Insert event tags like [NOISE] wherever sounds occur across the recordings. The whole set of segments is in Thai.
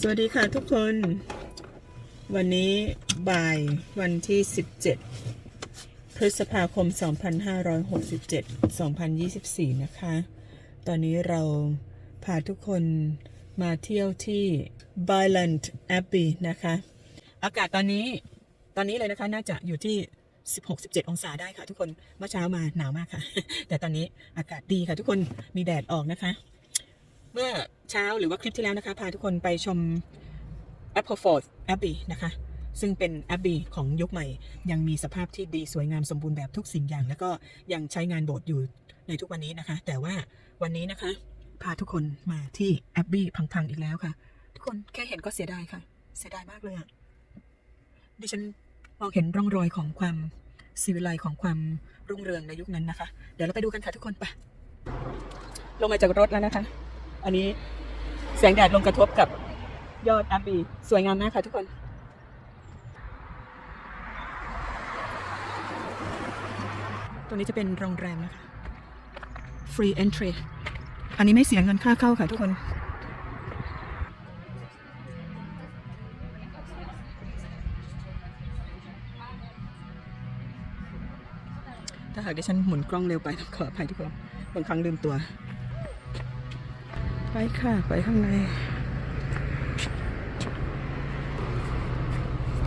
สวัสดีค่ะทุกคน วันนี้บ่ายวันที่ 17 พฤษภาคม 2567 2024 นะคะ ตอนนี้เราพาทุกคนมาเที่ยวที่ b y l a n d Abbey นะคะ อากาศตอนนี้ตอนนี้เลยนะคะน่าจะอยู่ที่ 16-17 องศาได้ค่ะทุกคน เมื่อเช้ามาหนาวมากค่ะ แต่ตอนนี้อากาศดีค่ะทุกคนมีแดดออกนะคะ เมื่อเช้าหรือว่าคลิปที่แล้วนะคะ พาทุกคนไปชม Appleford Abbey นะคะ ซึ่งเป็น Abbey ของยุคใหม่ ยังมีสภาพที่ดีสวยงามสมบูรณ์แบบทุกสิ่งอย่าง แล้วก็ยังใช้งานโบสถ์อยู่ในทุกวันนี้นะคะ แต่ว่าวันนี้นะคะ พาทุกคนมาที่ Abbey พังๆอีกแล้วค่ะ ทุกคนแค่เห็นก็เสียดายค่ะ เสียดายมากเลยอะดิฉันมองเห็นร่องรอยของความศิวิไลของความรุ่งเรืองในยุคนั้นนะคะ เดี๋ยวเราไปดูกันค่ะทุกคนไปลงมาจากรถแล้วนะคะ อันนี้แสงแดดลงกระทบกับยอดแอปบีสวยงามมากค่ะทุกคน ตรงนี้จะเป็นโรงแรมนะคะ free entry อันนี้ไม่เสียเงินค่าเข้าค่ะทุกคนถ้าหากดิฉันหมุนกล้องเร็วไปต้องขออภัยทุกคน บางครั้งลืมตัว ไปค่ะ ไปข้างใน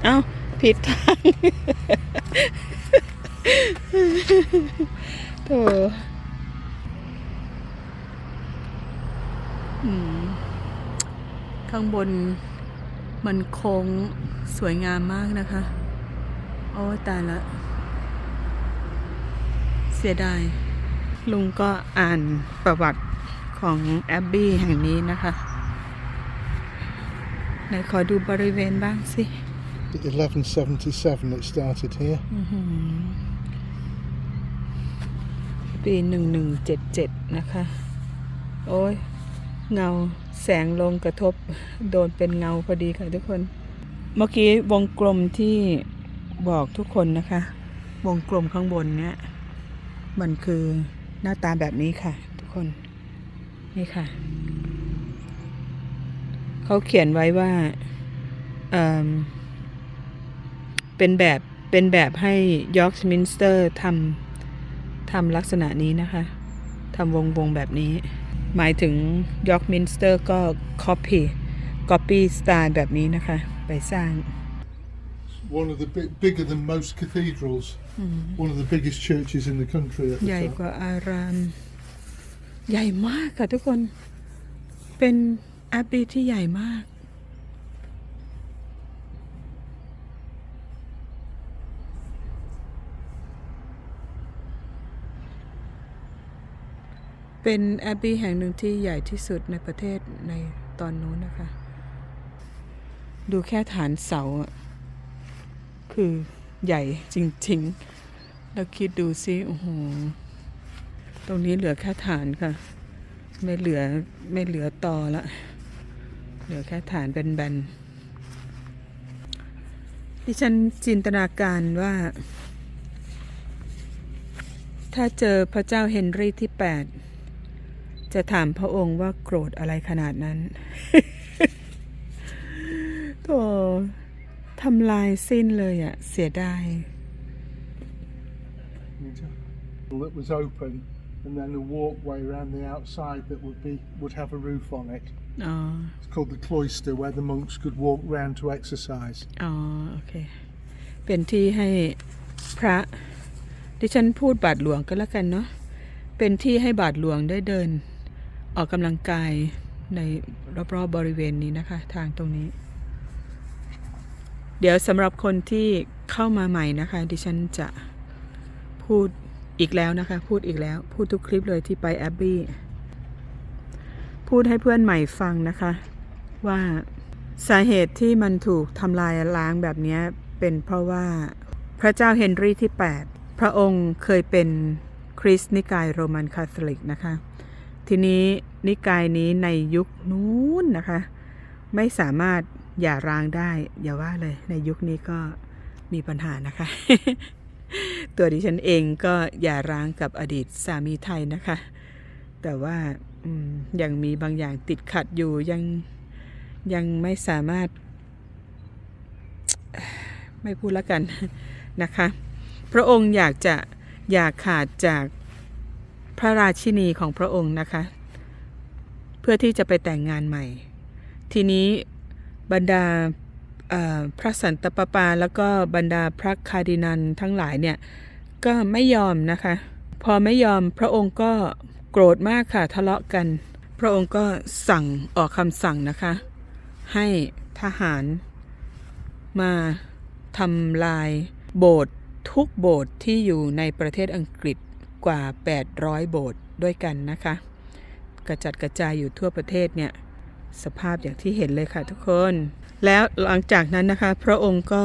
เอ้าผิดทางโถข้างบนมันโค้งสวยงามมากนะคะ โอ้ตายละ เสียดาย ลุงก็อ่านประวัติ ของแอบบี้แห่งนี้นะคะไหนขอดูบริเวณบ้างสิ 1177 it started here. ปีหนึ่งหนึ่งเจ็ดเจ็ดนะคะ โอ้ย เงาแสงลงกระทบโดนเป็นเงาพอดีค่ะทุกคน เมื่อกี้วงกลมที่บอกทุกคนนะคะ วงกลมข้างบนเนี้ย มันคือหน้าตาแบบนี้ค่ะทุกคน นี่ค่ะ เขาเขียนไว้ว่าเอิ่มเป็นแบบเป็นแบบให้ยอร์กมินสเตอร์ทำทำลักษณะนี้นะคะทำวงวงแบบนี้ หมายถึงยอร์กมินสเตอร์ก็ copy copy สไตล์แบบนี้นะคะ ไปสร้าง One of the big, bigger than most cathedrals. One of the biggest churches in the country. At the ใหญ่ time. ใหญ่มากค่ะทุกคน เป็นแอปบีที่ใหญ่มาก เป็นแอปบีแห่งหนึ่งที่ใหญ่ที่สุดในประเทศในตอนนู้นนะคะ ดูแค่ฐานเสาอะคือใหญ่จริง ๆ แล้วคิดดูซิโอ้โห ตรงนี้เหลือแค่ฐานค่ะ ไม่เหลือไม่เหลือต่อละ เหลือแค่ฐานแบนๆดิฉันจินตนาการว่า ถ้าเจอพระเจ้าเฮนรี่ที่ 8 จะถามพระองค์ว่าโกรธอะไรขนาดนั้นโธ่ทำลายสิ้นเลยอะเสียดาย It was open, and then a walkway around the outside that would be would have a roof on it. อ๋อ It's called the cloister, where the monks could walk round to exercise. อ๋อโอเคเป็นที่ให้พระดิฉันพูดบาทหลวงก็แล้วกันเนาะ เป็นที่ให้บาทหลวงได้เดิน ออกกำลังกายในรอบๆบริเวณนี้นะคะ ทางตรงนี้ เดี๋ยวสำหรับคนที่เข้ามาใหม่นะคะ ดิฉันจะพูด อีกแล้วนะคะ พูดอีกแล้ว พูดทุกคลิปเลยที่ไปแอบบี้พูดให้เพื่อนใหม่ฟังนะคะ ว่าสาเหตุที่มันถูกทำลายล้างแบบนี้เป็นเพราะว่าพระเจ้าเฮนรี่ที่ 8 พระองค์เคยเป็นคริสต์นิกายโรมันคาทอลิกนะคะ ทีนี้นิกายนี้ในยุคนู้นนะคะ ไม่สามารถหย่าร้างได้ อย่าว่าเลยในยุคนี้ก็มีปัญหานะคะ ตัวดิฉันเองก็หย่าร้างกับอดีตสามีไทยนะคะ แต่ว่ายังมีบางอย่างติดขัดอยู่ยังยังไม่สามารถ ไม่พูดแล้วกันนะคะ พระองค์อยากจะอยากขาดจากพระราชินีของพระองค์นะคะ เพื่อที่จะไปแต่งงานใหม่ ทีนี้บรรดาพระสันตะปาปา แล้วก็บรรดาพระคาดินันทั้งหลายเนี่ย ก็ไม่ยอมนะคะ พอไม่ยอมพระองค์ก็โกรธมากค่ะทะเลาะกัน พระองค์ก็สั่งออกคำสั่งนะคะ ให้ทหาร มาทำลายโบสถ์ทุกโบสถ์ที่อยู่ในประเทศอังกฤษกว่า 800 โบสถ์ด้วยกันนะคะ กระจัดกระจายอยู่ทั่วประเทศเนี่ยสภาพอย่างที่เห็นเลยค่ะทุกคน แล้วหลังจากนั้นนะคะ พระองค์ก็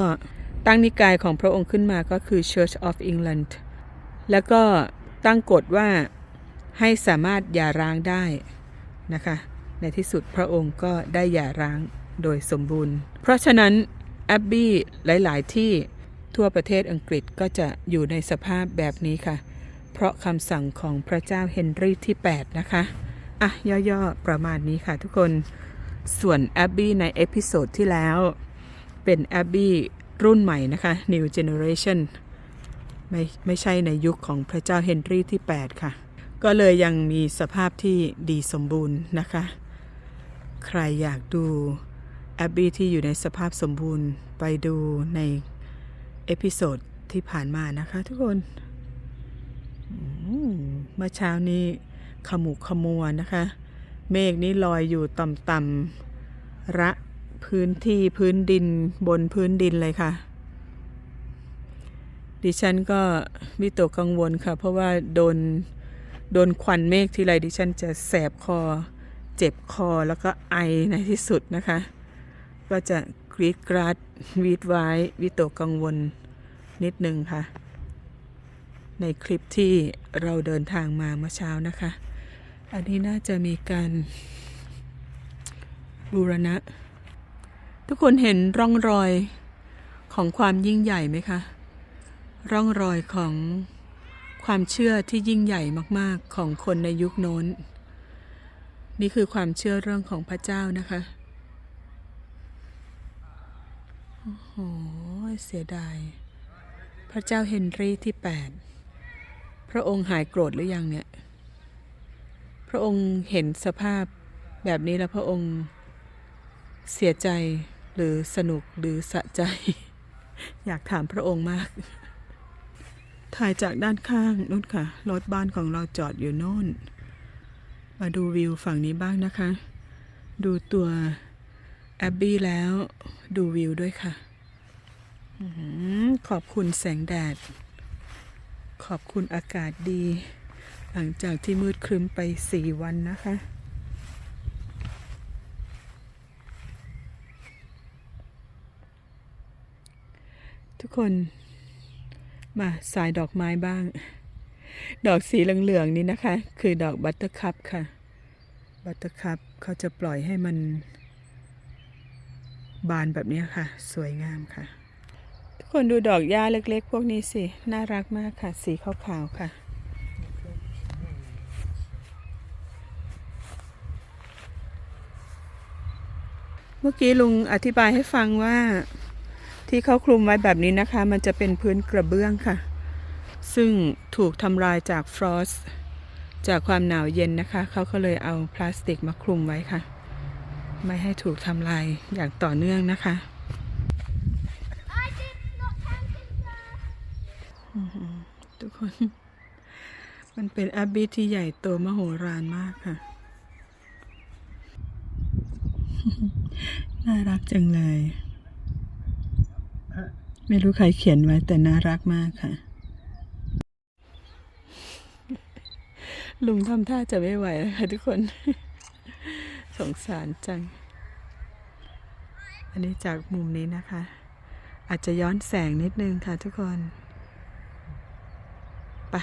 ตั้งนิกายของพระองค์ขึ้นมาก็คือ Church of England แล้วก็ตั้งกฎว่าให้สามารถหย่าร้างได้นะคะ ในที่สุดพระองค์ก็ได้หย่าร้างโดยสมบูรณ์ เพราะฉะนั้นแอบบี้หลาย ๆ ที่ทั่วประเทศอังกฤษก็จะอยู่ในสภาพแบบนี้ค่ะ เพราะคำสั่งของพระเจ้าเฮนรี่ที่ 8 นะคะ อะ ย่อ ๆ ประมาณนี้ค่ะทุกคน ส่วนแอบบี้ในเอพิโซดที่แล้ว เป็นแอบบี้ รุ่นใหม่นะคะ New Generation ไม่ไม่ใช่ในยุคของพระเจ้าเฮนรี่ที่ 8 ค่ะ ก็เลยยังมีสภาพที่ดีสมบูรณ์นะคะ ใครอยากดูแอบบี้ที่อยู่ในสภาพสมบูรณ์ไปดูในเอพิโซดที่ผ่านมานะคะทุกคนมเมื่อเช้านี้ขมุกขมัวนะคะ เมฆนี้ลอยอยู่ต่ำๆระ พื้นที่พื้นดินบนพื้นดินเลยค่ะ ดิฉันก็วิตกกังวลค่ะ เพราะว่าโดนโดนควันเมฆทีไรดิฉันจะแสบคอ เจ็บคอแล้วก็ไอในที่สุดนะคะ ก็จะกรีดกราดวีดไว้วิตกกังวลนิดนึงค่ะ ในคลิปที่เราเดินทางมาเมื่อเช้านะคะ อันนี้น่าจะมีการบูรณะ ทุกคนเห็นร่องรอยของความยิ่งใหญ่ไหมคะ ร่องรอยของความเชื่อที่ยิ่งใหญ่มาก ๆ ของคนในยุคโน้น นี่คือความเชื่อเรื่องของพระเจ้านะคะ โอ้โห เสียดาย พระเจ้าเฮนรี่ที่ 8 พระองค์หายโกรธหรือยังเนี่ย พระองค์เห็นสภาพแบบนี้แล้วพระองค์ เสียใจหรือสนุกหรือสะใจ อยากถามพระองค์มาก ถ่ายจากด้านข้างนู่นค่ะ รถบ้านของเราจอดอยู่โน่น มาดูวิวฝั่งนี้บ้างนะคะ ดูตัวแอบบี้แล้วดูวิวด้วยค่ะขอบคุณแสงแดด ขอบคุณอากาศดี หลังจากที่มืดครึ้มไปสี่วันนะคะ ทุกคนมาสายดอกไม้บ้าง ดอกสีเหลืองๆนี้นะคะ คือดอกบัตเตอร์คัพค่ะ บัตเตอร์คัพเขาจะปล่อยให้มัน บานแบบนี้ค่ะ สวยงามค่ะ ทุกคนดูดอกหญ้าเล็ก ๆ พวกนี้สิ น่ารักมากค่ะ สีขาวๆค่ะเมื่อกี้ลุงอธิบายให้ฟังว่า ที่เขาคลุมไว้แบบนี้นะคะ มันจะเป็นพื้นกระเบื้องค่ะ ซึ่งถูกทำลายจากฟรอสจากความหนาวเย็นนะคะ เขาก็เลยเอาพลาสติกมาคลุมไว้ค่ะ ไม่ให้ถูกทำลายอย่างต่อเนื่องนะคะ ทุกคน มันเป็นแอบบี้ที่ใหญ่โตมโหฬารมากค่ะ น่ารักจังเลย ไม่รู้ใครเขียนไว้แต่น่ารักมากค่ะ ลุงทำท่าจะไม่ไหวแล้วค่ะทุกคน สงสารจัง อันนี้จากมุมนี้นะคะ อาจจะย้อนแสงนิดนึงค่ะทุกคนปะ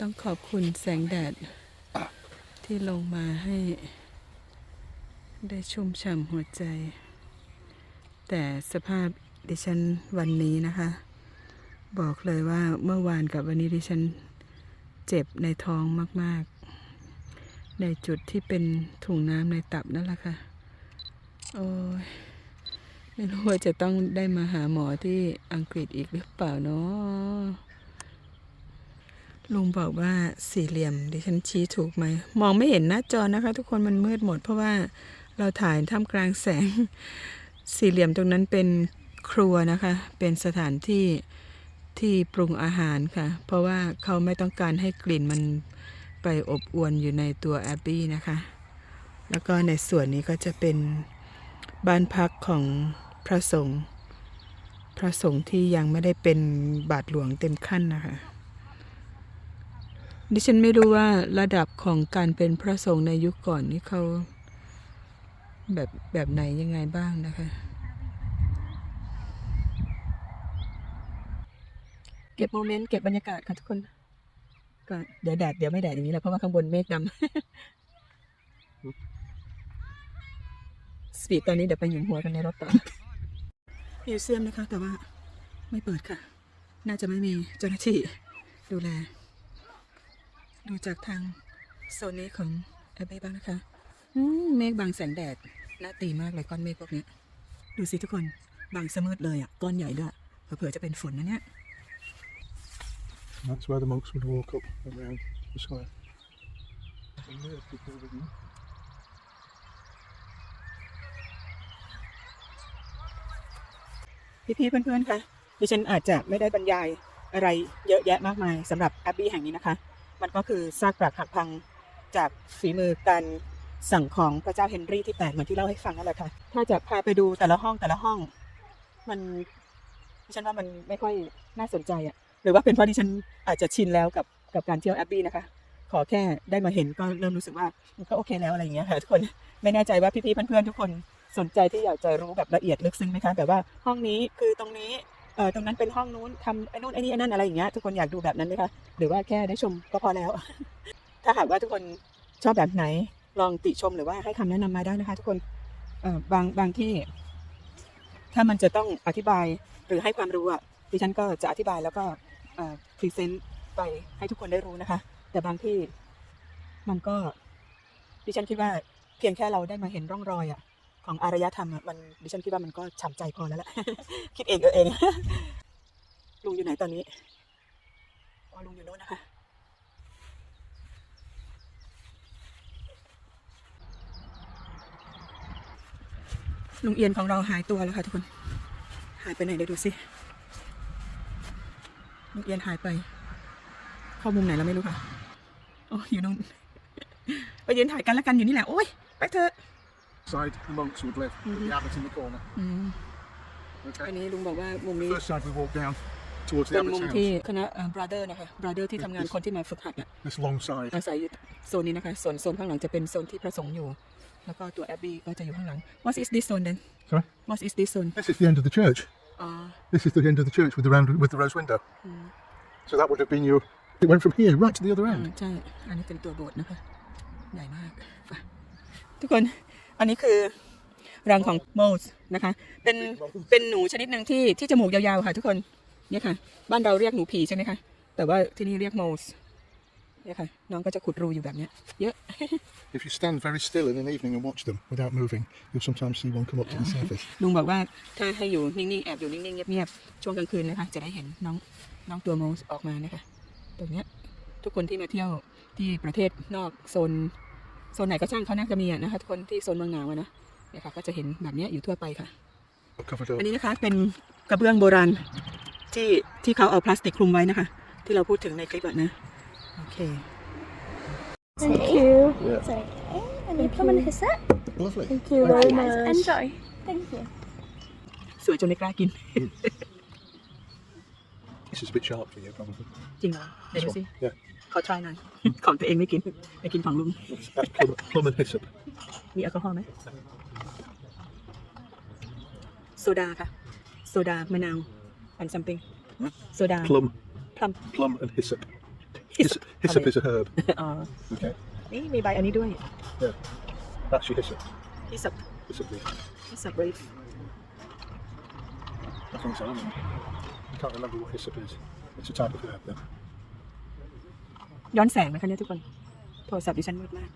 ต้องขอบคุณแสงแดด ที่ลงมาให้ ได้ชุ่มฉ่ำหัวใจ แต่สภาพ ดิฉันวันนี้นะคะ บอกเลยว่าเมื่อวานกับวันนี้ดิฉันเจ็บในท้องมาก ๆ ในจุดที่เป็นถุงน้ำในตับนั่นแหละค่ะ โอ้ยไม่รู้ว่าจะต้องได้มาหาหมอที่อังกฤษอีกหรือเปล่าเนาะลุงบอกว่าสี่เหลี่ยม ดิฉันชี้ถูกไหม มองไม่เห็นหน้าจอนะคะ ทุกคนมันมืดหมด เพราะว่าเราถ่ายท่ามกลางแสง สี่เหลี่ยมตรงนั้นเป็น ครัวนะคะ เป็นสถานที่ที่ปรุงอาหารค่ะ เพราะว่าเขาไม่ต้องการให้กลิ่นมันไปอบอวนอยู่ในตัวแอบบี้นะคะ แล้วก็ในส่วนนี้ก็จะเป็นบ้านพักของพระสงฆ์พระสงฆ์ที่ยังไม่ได้เป็นบาทหลวงเต็มขั้นนะคะ ดิฉันไม่รู้ว่าระดับของการเป็นพระสงฆ์ในยุคก่อนนี่เขาแบบแบบไหนยังไงบ้างนะคะ เก็บโมเมนต์เก็บบรรยากาศค่ะทุกคน ก็เดี๋ยวแดดเดี๋ยวไม่แดดอย่างนี้แหละเพราะว่าข้างบนเมฆดำสปีดตอนนี้เดี๋ยวไปหยิงหัวกันในรถต่อมิวเซียมนะคะ แต่ว่าไม่เปิดค่ะ น่าจะไม่มีเจ้าหน้าที่ดูแล ดูจากทางโซนนี้ของแอเบบ้างนะคะอืมเมฆบางแสงแดดน่าตีมากเลยก้อนเมฆพวกนี้ ดูสิทุกคนบางสมืดเลยอะ ก้อนใหญ่ด้วยเผื่อจะเป็นฝนนะเนี่ย That's where the monks would walk up around the square. People พี่ๆเพื่อนๆคะดิฉันอาจจะไม่ได้บรรยายอะไรเยอะแยะมากมายสำหรับแอบบี้แห่งนี้นะคะ มันก็คือซากปรักหักพังจากฝีมือการสั่งของพระเจ้าเฮนรี่ที่แปดเหมือนที่เล่าให้ฟังนั่นแหละค่ะ ถ้าจะพาไปดูแต่ละห้องแต่ละห้อง มันดิฉันว่ามันไม่ค่อยน่าสนใจอะ รือว่าเป็นเพราะดิฉันอาจจะชินแล้วกับกับการเที่ยวแอบบี้นะคะ ขอแค่ได้มาเห็นก็เริ่มรู้สึกว่าก็โอเคแล้วอะไรอย่างเงี้ยค่ะทุกคนไม่แน่ใจว่าพี่ๆเพื่อนๆทุกคนสนใจที่อยากจะรู้แบบละเอียดลึกซึ้งไหมคะแบบว่าห้องนี้คือตรงนี้เอ่อตรงนั้นเป็นห้องนู้นทำไอ้นู่นไอ้นี่ไอ้นั่นอะไรอย่างเงี้ยทุกคนอยากดูแบบนั้นไหมคะหรือว่าแค่ได้ชมก็พอแล้ว ถ้าหากว่าทุกคนชอบแบบไหนลองติชมหรือว่าให้คำแนะนำมาได้นะคะ ทุกคนเอ่อบางบางที่ ถ้ามันจะต้องอธิบายหรือให้ความรู้อะดิฉันก็จะอธิบายแล้วก็ พรีเซนต์ไปให้ทุกคนได้รู้นะคะ แต่บางที่มันก็ดิฉันคิดว่าเพียงแค่เราได้มาเห็นร่องรอยอะของอารยธรรมอะมันดิฉันคิดว่ามันก็ฉ่ำใจพอแล้วแหละคิดเองเออเองลุงอยู่ไหนตอนนี้อ๋อลุงอยู่โน่นนะคะลุงเอียนของเราหายตัวแล้วค่ะทุกคน หายไปไหนเดี๋ยวดูสิ ลุงเอียนหายไป เข้ามุมไหนแล้วไม่รู้ค่ะโอ้อยู่นู่นไปยืนถ่ายกันแล้วกันอยู่นี่แหละ โอ้ย ไปเถอะ Side the monks would live, with the abbot in the corner. อืม อั Okay. นนี้ลุงบอกว่ามุมนี้ First side we walk down towards the เป็น abbot's มุม house. ที่คณะเอ่อ brother นะคะ brother ที่ทำงานคนที่มาฝึกหัดอะ This long side. อาศัยอยู่โซนนี้นะคะ ส่วนโซนข้างหลังจะเป็นโซนที่พระสงฆ์อยู่ แล้วก็ตัวแอบบี้ก็จะอยู่ข้างหลัง what is this zone then Sorry. what is this zone This is the end of the church. อ๋อ This is the end of the church with the round with the rose window. So that would have been your. It went from here right to the other อ่า end. ใช่ อันนี้เป็นตัวโบสถ์นะคะ ใหญ่มากไปทุกคน อันนี้คือรังของโมสนะคะ เป็น เป็นหนูชนิดหนึ่งที่ที่จมูกยาวๆค่ะทุกคน เนี่ยค่ะ บ้านเราเรียกหนูผีใช่ไหมคะ แต่ว่าที่นี่เรียกโมส เนี่ยค่ะ น้องก็จะขุดรูอยู่แบบเนี้ยเยอะ If you stand very still in an evening and watch them without moving, you'll sometimes see one come up to the surface. ลุงบอกว่าถ้าให้อยู่นิ่งๆ แอบอยู่นิ่งๆ เงียบๆ ช่วงกลางคืนนะคะ จะได้เห็นน้องน้องตัวโมสออกมานะคะ ตรงเนี้ยทุกคนที่มาเที่ยวที่ประเทศนอกโซนโซนไหนก็ช่างเขาน่าจะมีอะนะคะทุกคนที่โซนเมืองหนาวอะนะเนี่ยค่ะก็จะเห็นแบบเนี้ยอยู่ทั่วไปค่ะ Covered อั up. นนี้นะคะเป็นกระเบื้องโบราณที่ที่เขาเอาพลาสติกคลุมไว้นะคะ ที่เราพูดถึงในคลิปอะนะ โอเค Thank you. Yeah. It's okay. And you come and hiss it. Lovely. Thank you very much. Enjoy. Thank you. สวยจนไม่กล้ากิน [LAUGHS] This is a bit sharp for you, probably. จริงเหรอเดี๋ยวดู This สิ one. Yeah. ขอทายหน่อย [LAUGHS] ของตัวเองไม่กินไม่กินของลุง That's plum, plum and hyssop. มีแอลกอฮอล์ไหมโซดาค่ะ โซดามะนาว and something โซดา Plum, พลัม plum and hyssop. Hyssop. Hyssop, hyssop is a herb. อ๋อ [LAUGHS] Okay. นี่มีใบอันนี้ด้วย Yeah. That's your hyssop. ฮิสับ Hyssop leaf. ฮิสับรีฟ I think so. I mean, I can't remember what hyssop is. It's a type of herb, though. ย้อนแสงไหมคะเนี่ยทุกคน โทรศัพท์ดิฉันมืดมาก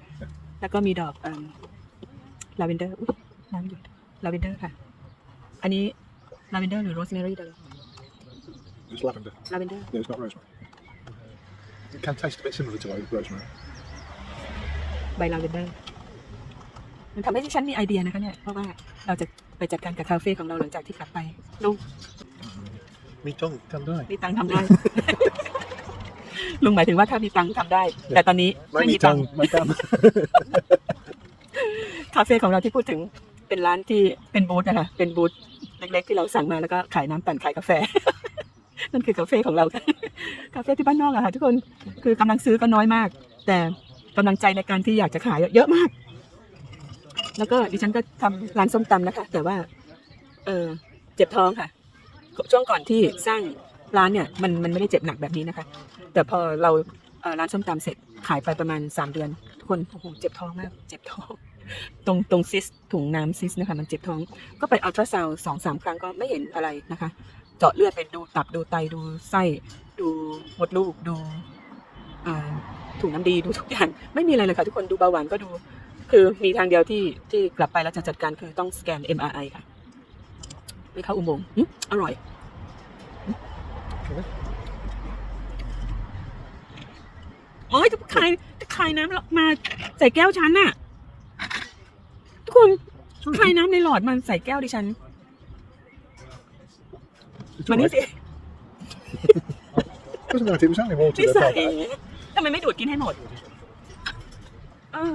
แล้วก็มีดอกลาเวนเดอร์ อุ้ยน้ำหยด ลาเวนเดอร์ค่ะ อันนี้ลาเวนเดอร์หรือโรสแมรี่เดอร์ It's lavender. ลาเวนเดอร์ No, it's not rosemary. It can taste a bit similar to rosemary. ใบลาเวนเดอร์มันทำให้ดิฉันมีไอเดียนะคะเนี่ย เพราะว่าเราจะไปจัดการกับคาเฟ่ของเราหลังจากที่กลับไปลุง Me tongue can die. มีตังค์ทำได้ ลุงหมายถึงว่าถ้ามีตังค์ทำได้ แต่ตอนนี้ไม่มีตังค์ my tongue. คาเฟ่ของเราที่พูดถึงเป็นร้านที่เป็นบูธนะคะเป็นบูธเล็กๆที่เราสั่งมาแล้วก็ขายน้ำปั่นขายกาแฟ นั่นคือคาเฟ่ของเราค่ะ คาเฟ่ที่บ้านนอกอะค่ะทุกคนคือกำลังซื้อก็น้อยมาก แต่กำลังใจในการที่อยากจะขายเยอะมาก แล้วก็ดิฉันก็ทำร้านส้มตำนะคะ แต่ว่า เออเจ็บท้องค่ะ ช่วงก่อนที่สร้างร้านเนี่ยมันมันไม่ได้เจ็บหนักแบบนี้นะคะ แต่พอเราเออร้านส้มตำเสร็จขายไปประมาณสามเดือน ทุกคนโอ้โหเจ็บท้องมากเจ็บท้อง ตรงตรงซิสถุงน้ำซิสนะคะ มันเจ็บท้อง ก็ไปอัลตราซาวสองสามครั้งก็ไม่เห็นอะไรนะคะ เจาะเลือดไปดูตับดูไตดูไส้ มดลูกดูอ่าถุงน้ำดีดูทุกอย่าง ไม่มีอะไรเลยค่ะ ทุกคนดูเบาหวานก็ดู คือมีทางเดียวที่ที่กลับไปแล้วจะจัดการคือต้องสแกน MRI ค่ะไม่เข้าอุโมงค์หึอร่อยหึโอ้ยจะขายจะขายน้ำมาใส่แก้วฉันน่ะ ทุกคนขายน้ำในหลอดมันใส่แก้วดิฉัน It's มา all นี่ right. สิ Doesn't matter. It was only water. นิ that สัย fell back. ทำไมไม่ดูดกินให้หมดเออ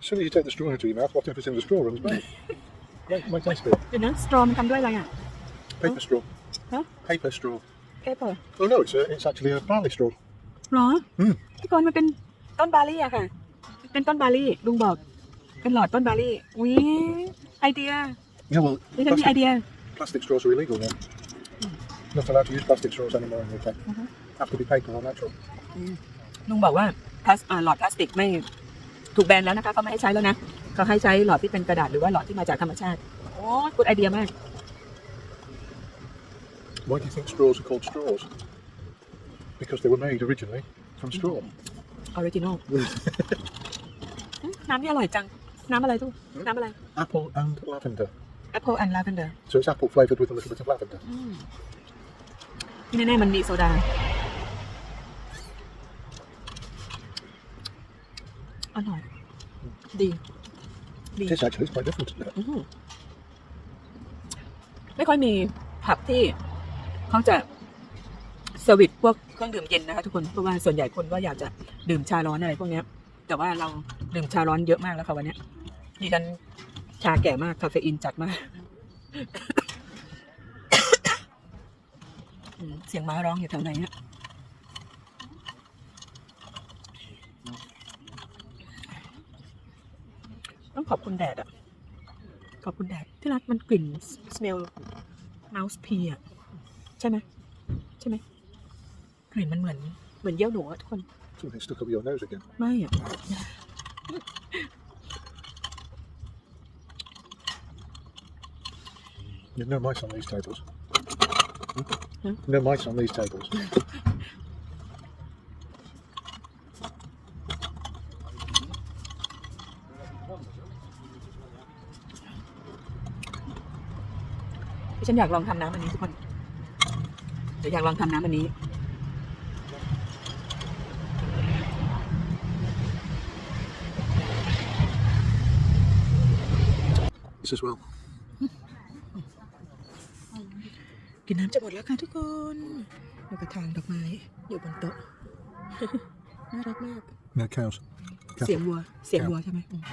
As soon as you take the straw into your mouth, whatever's in the straw runs back. Might, might taste good. เดี๋ยวนะสตรอมันทำด้วยอะไรอ่ะ Paper straw. Huh? Paper straw. เอเปอร์ Oh no, it's a, it's actually a barley straw. หรอ อืม พี่กรณ์มันเป็นต้นบาลี่อะค่ะ เป็นต้นบาลี่ลุงบอก เป็นหลอดต้นบาลี่วิไอเดีย Yeah, well, ดิฉันมีไอ plastic, เดีย plastic straws are illegal now. Not allowed to use plastic straws anymore in the UK. Mhm. Have to be paper or natural. ลุงบอกว่าพลาสเอ่อหลอดพลาสติกไม่ถูกแบนแล้วนะคะเขาไม่ให้ใช้แล้วนะเขาให้ใช้หลอดที่เป็นกระดาษหรือว่าหลอดที่มาจากธรรมชาติ โอ้ยกูดไอเดียมาก Why do you think straws are called straws? Because they were made originally from straw. ออริจินอลน้ำนี่อร่อยจัง น้ำอะไรทุกน้ำอะไร Apple and lavender. Apple and Lavender So it's apple flavoured with a little bit of lavender. ที่แน่ๆมันมีโซดา อร่อย ดี ดี It is actually, it's quite different, isn't it? อื้อหือไม่ค่อยมีผับที่เขาจะเซอร์วิสพวกเครื่องดื่มเย็นนะคะทุกคน เพราะว่าส่วนใหญ่คนก็อยากจะดื่มชาร้อนอะไรพวกเนี้ย แต่ว่าเราดื่มชาร้อนเยอะมากแล้วค่ะวันเนี้ยดิฉันชาแก่มากคาเฟอีนจัดมาก อืมเสียงม้าร้องอยู่แถวไหนเนี่ยต้อง ขอบคุณแดดอะขอบคุณแดด ที่รักมันกลิ่น smell mouse pee อะใช่ไหมใช่ไหมกลิ่นมันเหมือน เหมือนเยี่ยวหนูอะทุกคน Something stuck up your nose again. ไม่อะ There's no mice on these tables. Hmm? No mice on these tables. ดิฉันอยากลองทำน้ำอันนี้ทุกคนเดี๋ยวอยากลองทำน้ำอันนี้ This as well. กินน้ำจะหมดแล้วค่ะทุกคนแล้วกระถางดอกไม้อยู่บนโต๊ะ น่ารักมาก No cows. เสียงวัว เสียงวัวใช่ไหมอืม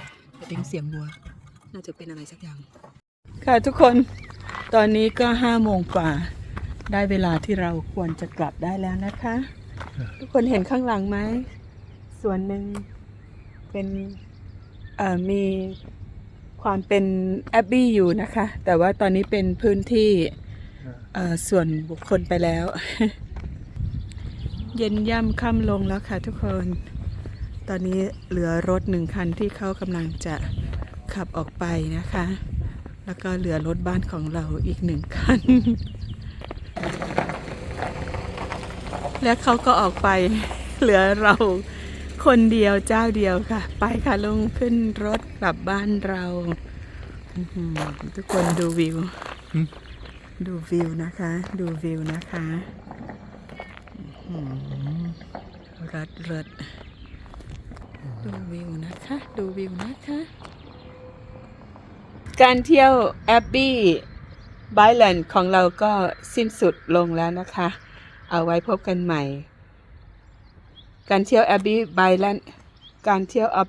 เป็นเสียงวัว น่าจะเป็นอะไรสักอย่าง ค่ะทุกคน ตอนนี้ก็ห้าโมงกว่า ได้เวลาที่เราควรจะกลับได้แล้วนะคะ ทุกคนเห็นข้างหลังไหม ส่วนหนึ่งเป็นมีความเป็นแอบบี้อยู่นะคะ แต่ว่าตอนนี้เป็นพื้นที่ส่วนบุคคลไปแล้ว เย็นย่ำค่ำลงแล้วค่ะทุกคน ตอนนี้เหลือรถหนึ่งคันที่เขากำลังจะขับออกไปนะคะ แล้วก็เหลือรถบ้านของเราอีกหนึ่งคัน และเขาก็ออกไปเหลือเราคนเดียวเจ้าเดียวค่ะ ไปค่ะลงขึ้นรถกลับบ้านเราอื้อหือทุกคนดูวิวอืมดูวิวนะคะ ดูวิวนะคะอื้อหือรัดเริดดูวิวนะคะ ดูวิวนะคะ การเที่ยวแอบบี้ไบแลนด์ของเราก็สิ้นสุดลงแล้วนะคะ เอาไว้พบกันใหม่ การเที่ยวแอบบี้ไบแลนด์การเที่ยวอับ